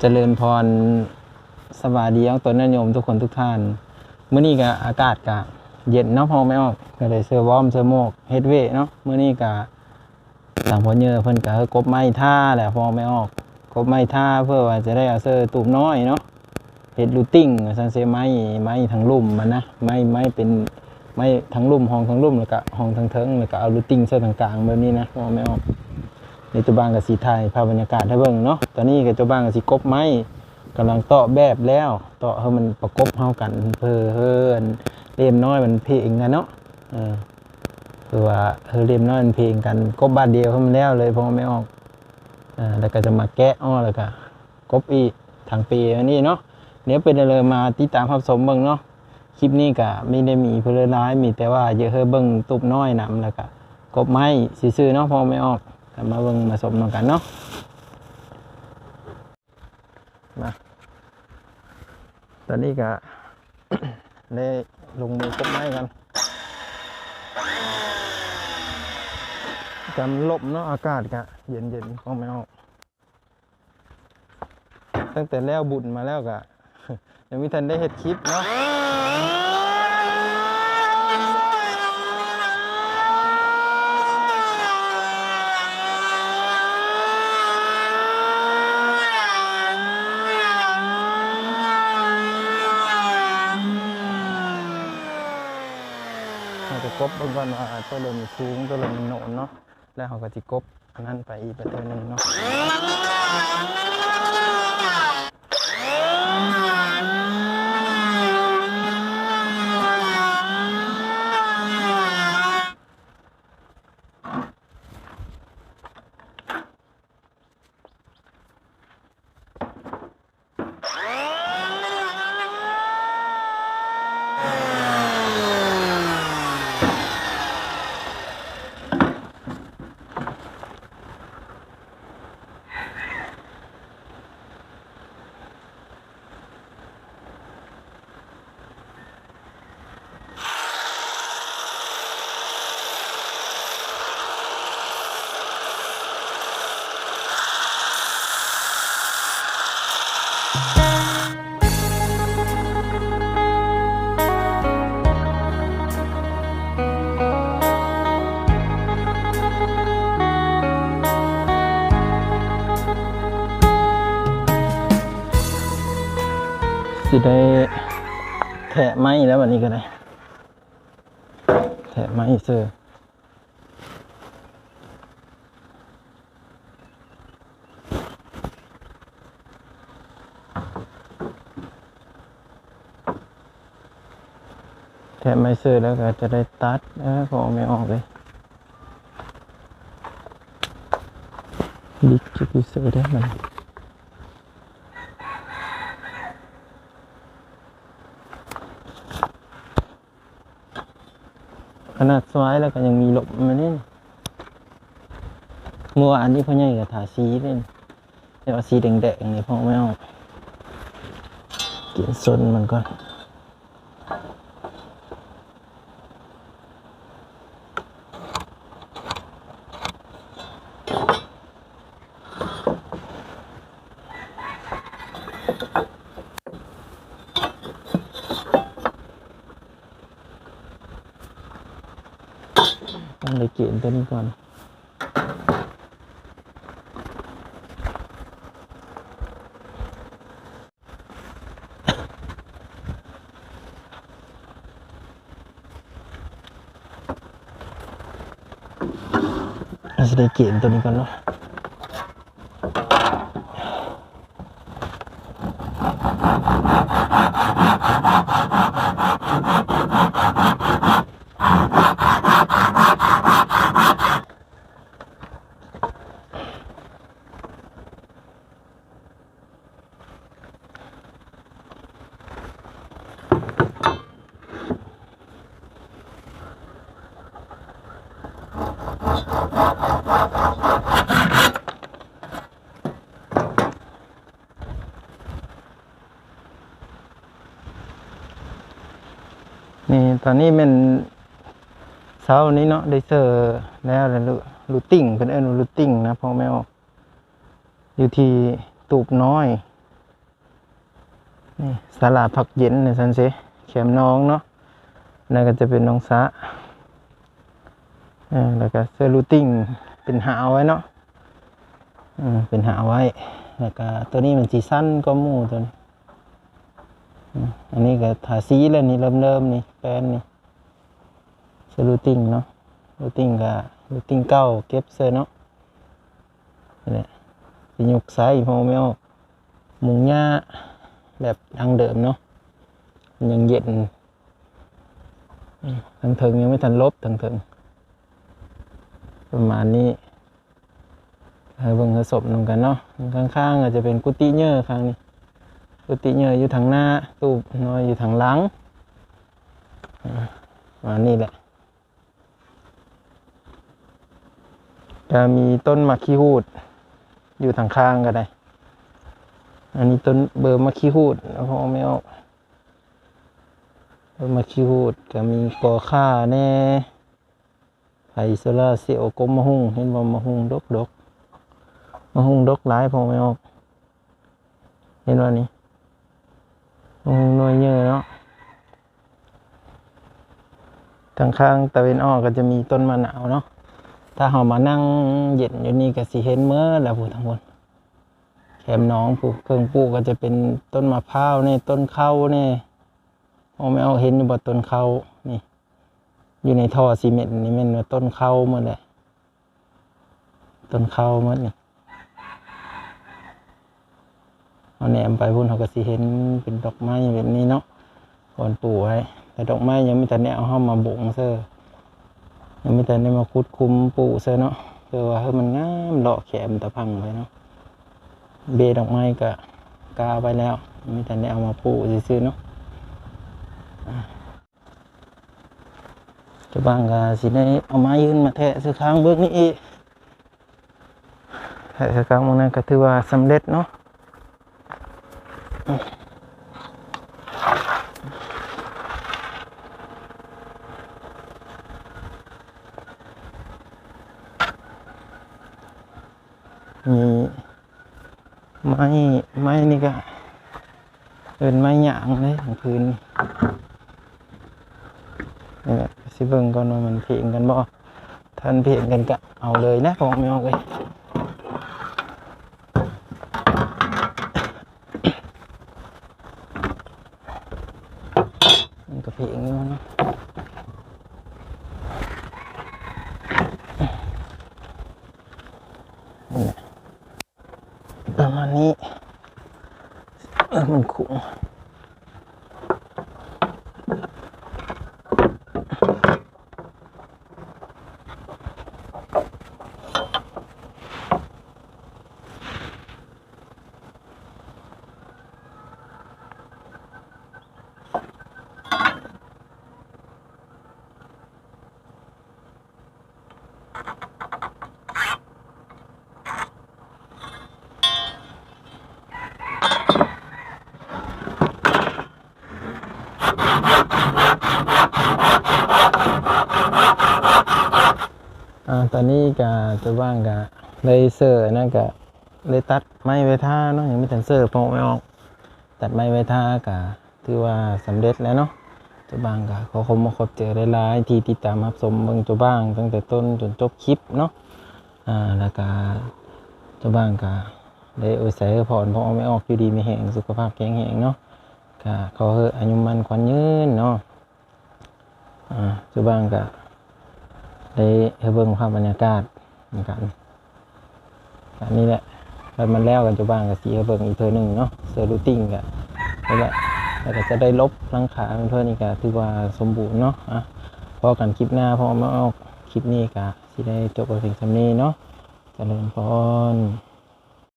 เจริญพรสวัสดีของตนนิยมทุกคนทุกท่านเมื้อนี้ก็อากาศก็เย็นเนาะพอไม่ออกก็เลยเสื้อวอร์มเสื้อโมกเฮดเวเนาะเมื้อนี้ก็ทางพ่อเยอะเพิ่นก็กบไม้ท่าแหละพอไม่ออกกบไม้ท่าเพื่อว่าจะได้เอาเสื้อตูบน้อยเนาะเฮ็ดรูติ้งซันเซไม้ไม้ทั้งลุ่มมันนะไม้ไม้เป็นไม้ทั้งลุ่มห้องทั้งลุ่มแล้วก็ห้องทั้งเทิงแล้วก็เอารูติ้งเสื้อต่างๆแบบนี้นะพอไม่ออก ในตัวบ้านกับสีไทยภาพบรรยากาศให้เบิ่งเนาะตอนนี้กับตัวบ้านกับสีกบไม้กำลังเตาะแบบแล้วเตาะให้มันประกบเข้ากันเพื่อเฮือนเล่มน้อยมันเพลงกันเนาะเออคือว่าเฮอเล่มน้อยมันเพลงกันกบบานเดียวให้มันแล้วเลยเพราะไม่ออกอ่าแล้วก็จะมาแกะอ้อแล้วก็กบอีทางปีอันนี้เนาะเดี๋ยวเป็นเลยมาติดตามภาพสมเบิ่งเนาะคลิปนี้ก็ไม่ได้มีเพื่อร้ายมีแต่ว่าเยอะเฮอเบิ่งตุบน้อยนำแล้วก็กบไม้ซื่อๆเนาะเพอไม่ออก มาเบิ่งมาสมนำกันเนาะมาตอนนี้ก็ได้ลงมือกบไม้กันกันลบเนาะอากาศก็เย็นเย็นๆก็ไม่ออกตั้งแต่แล้วบุญมาแล้วก็ยังไม่ทันได้เห็ดคลิปเนาะ เราจะก บเบิ่งก่อนว่าตัวเริ่มสูงตัวเริ่มโหนนเนาะแล้วเขาก็จิกบอันนั้นไปอีกประเทศหนึ่งเนาะ สิได้แถะไม้แล้ววันนี้ก็ได้ แถะไม้เสือแถะไม้เสือแล้วก็จะได้ตัดเออพอไม่ออกเลยดิจิพิเซอร์ได้มัน ขนาดสวายแล้วก็ยังมีหลบมาเนี่ยเมื่อวานนี้พ่อใหญ่กับถาสีเล่นเดี๋ยวเอาสีแดงๆนี่พ่อไม่เอากินซนมันก่อน เลยเกณฑ์ตัวนี้ก่อน เราจะได้เกณฑ์ตัวนี้ก่อนเนาะ นี่ตอนนี้เป็นเช้านี้เนาะได้เซอร์แล้วเลยลูลูติ้งเป็นเอ็นลูติ้งนะพ่อแม่อยู่ที่ตูบน้อยนี่สาลาผักเย็นในซันเซแคมน้องเนาะนั่นก็จะเป็นน้องสะอ่าแล้วก็เซอร์ลูติง เป็นหาเอาไว้เนาะอืมเป็นหาไว้แล้วก็ตัวนี้มันสีสั้นก็มู่ตัวนี้อันนี้ก็ทาสีแล้วนี่เริ่มเริ่มนี่แป้นนี่เซลูติงเนาะลูติงก็ลูติงเก้าเก็บเซอร์เนาะนี่แหละสิยกสายพอไม่ออกมุงหญ้าแบบดังเดิมเนาะยังเย็นอืมทางเถิงยังไม่ทันลบทางเถิง ประมาณนี้ให้เบิ่งกระสบนำกันเนาะข้างๆอาจจะเป็นกุฏิเยอข้างนี้กุฏิเยออยู่ทางหน้าตูบน้อยอยู่ทางหลังอ่าประมาณนี้แหละจะมีต้นมะขี้หูด อยู่ทางข้างก็ได้ อันนี้ต้นเบอร์มะขี้หูดแล้วพอไม่ออกเบอร์มะขี้หูดก็มีกอข่าแน่ ไผ่โซล่าเซลล์กลมมะฮุงเห็นว่ามะฮุงดกดกมะฮุงดกหลายพอไม่ออก เห็นว่านี่มะฮุงน้อยเยอะเนาะทางข้างตะเวนออกก็จะมีต้นมะนาวเนาะถ้าเรามานั่งเย็นอยู่นี่ก็สิเห็นเมื่อแล้วผู้ทั้งหมดแคมน้องปลูกเครื่องปลูกก็จะเป็นต้นมะพร้าวนี่ต้นข้าวนี่เอไม่เอาเห็นอยู่บ่ต้นข้าว อยู่ในท่อซีเมนต์นี่มันต้นเข้าหมดเลยต้นเข้าหมดนี่เอาแหนมไปพุ่นเขาก็สิเห็นเป็นดอกไม้แบบนี้เนาะก่อนปลูกไว้แต่ดอกไม้ยังไม่ทันได้เอาเข้ามาบ่งเซอยังไม่ทันได้มาคุดคุมปลูกเซอเนาะเพื่อว่าให้มันงามเลาะแขมตะพังไปเนาะเบดอกไม้ก็กาไปแล้วมีแต่ได้เอามาปลูกซื้อๆเนาะ จะบางก็สิได้เอาไม้ยืนมาแทะซื้อค้างเบิกนี่อีกแทะซื้อค้างมันนั้นก็ถือว่าสำเร็จเนาะมีไม้ไม้นี่ก็เป็นไม้หยางเลยของพื้นนี่นี่แหละ สิเบิ่งก่อนว่ามันเพลงกันบ่ท่านเพลงกันก็เอาเลยนะผมไม่ออกเลยมันก็เพลงอยู่นาะนี่แหละประมาณนี้เออมันขุ่ง อ่าตอนนี้ก็จะว่างก็เลยเซอร์นั่นก็เลยตัดไม้ไว้ท่าเนาะยังไม่ทันเซอร์เพราะไม่ออก ตัดไม้ไว้ท่าก็ถือว่าสำเร็จแล้วเนาะเจะบ้างก็ขอขอบมาขอบเจอหลายๆที่ติดตามรับชมเบิ่งเจะบ้างตั้งแต่ต้นจนจบคลิปเนาะอ่าแล้วก็เจะบ้างก็ได้อวยใส่พรเพราะไม่ออกอยู่ดีไม่แห้งสุขภาพแข็งแรงเนาะ ก็ขอให้อายุมันขวัญยืนเนาะอ่าจะบ้างก็ได้เบิ่งภาพบรรยากาศเหมือนกันอันนี้แหละแล้วมันแล้วกันจะบ้างกับสีเบิ่งอีกเทอหนึ่งเนาะเซอร์รูติ้งกันนี่แหละแล้วก็จะได้ลบรังขาเพื่อนอีกก็ถือว่าสมบูรณ์เนาะอะพอกันคลิปหน้าพอมาออกคลิปนี้ก็สิได้จบไปเพียงสำนี้เนาะเจริญพร